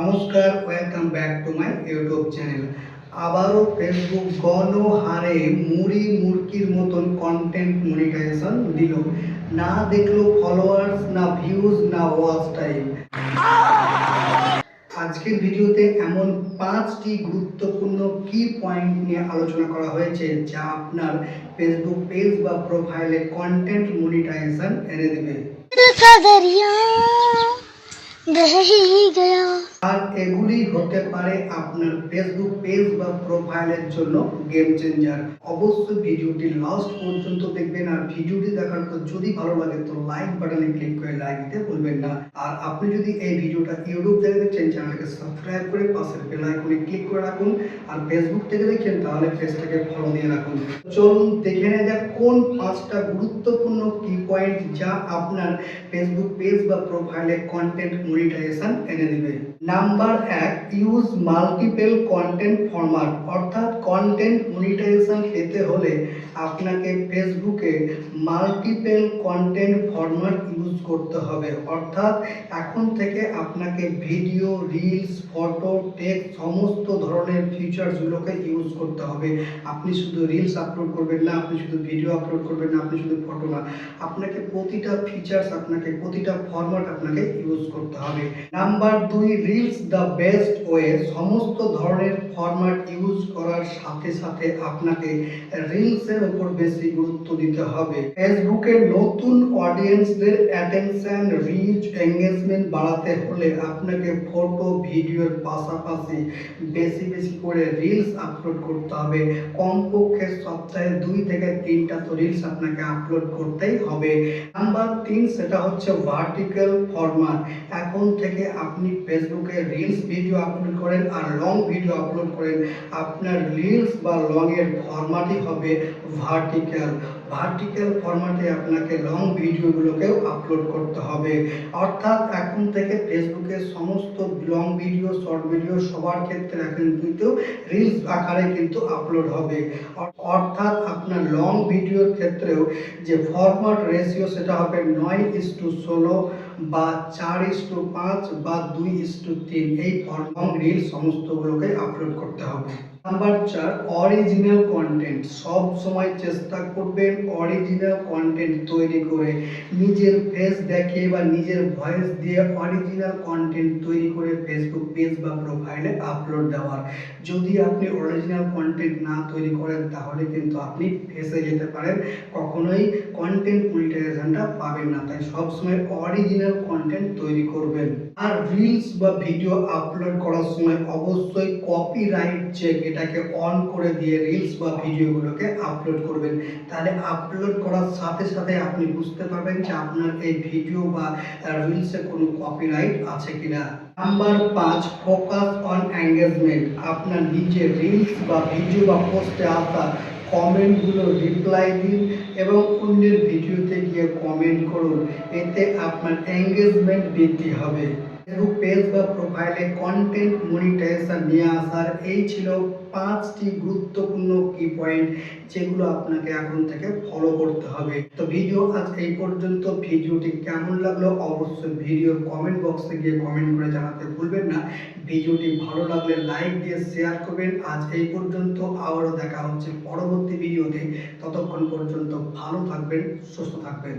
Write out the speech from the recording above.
নমস্কার welcome back to my YouTube channel আবারও Facebook গণহারে মুড়ি মুরকির মতন কন্টেন্ট মনিটাইজেশন দিল। না দেখল ফলোয়ার্স না ভিউজ না ওয়াচ টাইম আজকের ভিডিওতে এমন পাঁচটি গুরুত্বপূর্ণ কি পয়েন্ট নিয়ে আলোচনা করা হয়েছে, যা আপনার ফেসবুক পেজ বা প্রোফাইলে কন্টেন্ট মনিটাইজেশন এনে দেবে। আর এগুলি হতে পারে আপনার ফেসবুক পেজ বা প্রোফাইলের জন্য গেম চেঞ্জার অবশ্যই ভিডিওটি লাস্ট পর্যন্ত দেখবেন আর ভিডিওটি দেখার পর যদি ভালো লাগে তো লাইক বাটনে ক্লিক করে লাইক দিতে ভুলবেন না। আর আপনি যদি এই ভিডিওটা ইউটিউব থেকে সাবস্ক্রাইব করে পাশের বেল আইকনে ক্লিক করে রাখুন আর ফেসবুক থেকে দেখেন তাহলে পেজটাকে ফলো দিয়ে রাখুন। চলুন দেখে নেওয়া যাক কোন পাঁচটা গুরুত্বপূর্ণ কি পয়েন্ট যা আপনার ফেসবুক পেজ বা প্রোফাইলে কন্টেন্ট মনিটাইজেশন এনে দেবে। নাম্বার এক ইউজ মাল্টিপল কন্টেন্ট ফরম্যাট অর্থাৎ কন্টেন্ট মনিটাইজেশন পেতে হলে আপনাকে ফেসবুকে মাল্টিপল কন্টেন্ট ফরম্যাট ইউজ করতে হবে। অর্থাৎ এখন থেকে আপনাকে ভিডিও রিলস ফটো টেক্সট সমস্ত ধরনের ফিচার্সগুলোকে ইউজ করতে হবে। আপনি শুধু রিলস আপলোড করবেন না, আপনি শুধু ভিডিও আপলোড করবেন না, আপনি শুধু ফটো না। আপনাকে প্রতিটা ফিচার্স আপনাকে প্রতিটা ফরম্যাট আপনাকে ইউজ করতে হবে। নাম্বার দুই রিলস দ্য বেস্ট ওয়ে সমস্ত ধরনের ফরম্যাট ইউজ করার সাথে সাথে আপনাকে রিলসের উপর বেশি গুরুত্ব দিতে হবে। ফেসবুকের নতুন অডিয়েন্সদের অ্যাটেনশন রিচ এঙ্গেজমেন্ট বাড়াতে হলে আপনাকে ফটো ভিডিওর পাশাপাশি বেশি বেশি করে রিলস আপলোড করতে হবে। কমপক্ষে সপ্তাহে দুই থেকে তিনটা তো রিলস আপনাকে আপলোড করতেই হবে। নাম্বার তিন সেটা হচ্ছে ভার্টিক্যাল ফরম্যাট এখন থেকে আপনি ফেসবুকে রিলস ভিডিও আপলোড করেন আর লং ভিডিও আপলোড করেন। আপনার রিলস বা লং এর ফরম্যাটই হবে ভার্টিক্যাল ভার্টিক্যাল ফরম্যাটে আপনাকে লং ভিডিওগুলোকেও আপলোড করতে হবে। অর্থাৎ এখন থেকে ফেসবুকে সমস্ত লং ভিডিও শর্ট ভিডিও সবার ক্ষেত্রে এখন কিন্তু রিলস আকারে কিন্তু আপলোড হবে। অর্থাৎ আপনার লং ভিডিওর ক্ষেত্রেও যে ফরম্যাট রেশিও সেটা হবে নয় ইস টু ষোলো বা চার ইস টু পাঁচ বা দুই ইস টু তিন। এই ফর্ম রিল সমস্তগুলোকে আপলোড করতে হবে। নাম্বার চার অরিজিনাল কন্টেন্ট সব সময় চেষ্টা করবেন অরিজিনাল কন্টেন্ট তৈরি করে। নিজের ফেস দেখিয়ে বা নিজের ভয়েস দিয়ে অরিজিনাল কন্টেন্ট তৈরি করে ফেসবুক পেজ বা প্রোফাইলে আপলোড দেওয়ার। যদি আপনি অরিজিনাল কন্টেন্ট না তৈরি করেন, তাহলে কিন্তু আপনি ফেসে যেতে পারেন। কখনোই কন্টেন্ট মনিটাইজেশনটা পাবেন না। তাই সবসময় অরিজিনাল কন্টেন্ট তৈরি করবেন। আর রিলস বা ভিডিও আপলোড করার সময় অবশ্যই কপিরাইট চেক এটাকে অন করে দিয়ে রিলস বা ভিডিওগুলোকে আপলোড করবেন। তাহলে আপলোড করার সাথে সাথে আপনি বুঝতে পারবেন যে আপনার এই ভিডিও বা রিলসে কোনো কপিরাইট আছে কিনা। নাম্বার পাঁচ ফোকাস অন এঙ্গেজমেন্ট আপনার নিজের রিলস বা ভিডিও বা পোস্টে আসা কমেন্টগুলো রিপ্লাই দিন এবং অন্যের ভিডিওতে গিয়ে কমেন্ট করুন। এতে আপনার এঙ্গেজমেন্ট বৃদ্ধি হবে। ফেসবুক পেজ বা প্রোফাইলে কন্টেন্ট মনিটাইজেশন নিয়ে আসার এই ছিল পাঁচটি গুরুত্বপূর্ণ কি পয়েন্ট যেগুলো আপনাকে এখন থেকে ফলো করতে হবে। তো ভিডিও আজ এই পর্যন্ত। ভিডিওটি কেমন লাগল অবশ্যই ভিডিওর কমেন্ট বক্সে গিয়ে কমেন্ট করে জানাতে ভুলবেন না। ভিডিওটি ভালো লাগলে লাইক দিয়ে শেয়ার করবেন। আজ এই পর্যন্ত। আবারও দেখা হচ্ছে পরবর্তী ভিডিওতে ততক্ষণ পর্যন্ত ভালো থাকবেন, সুস্থ থাকবেন।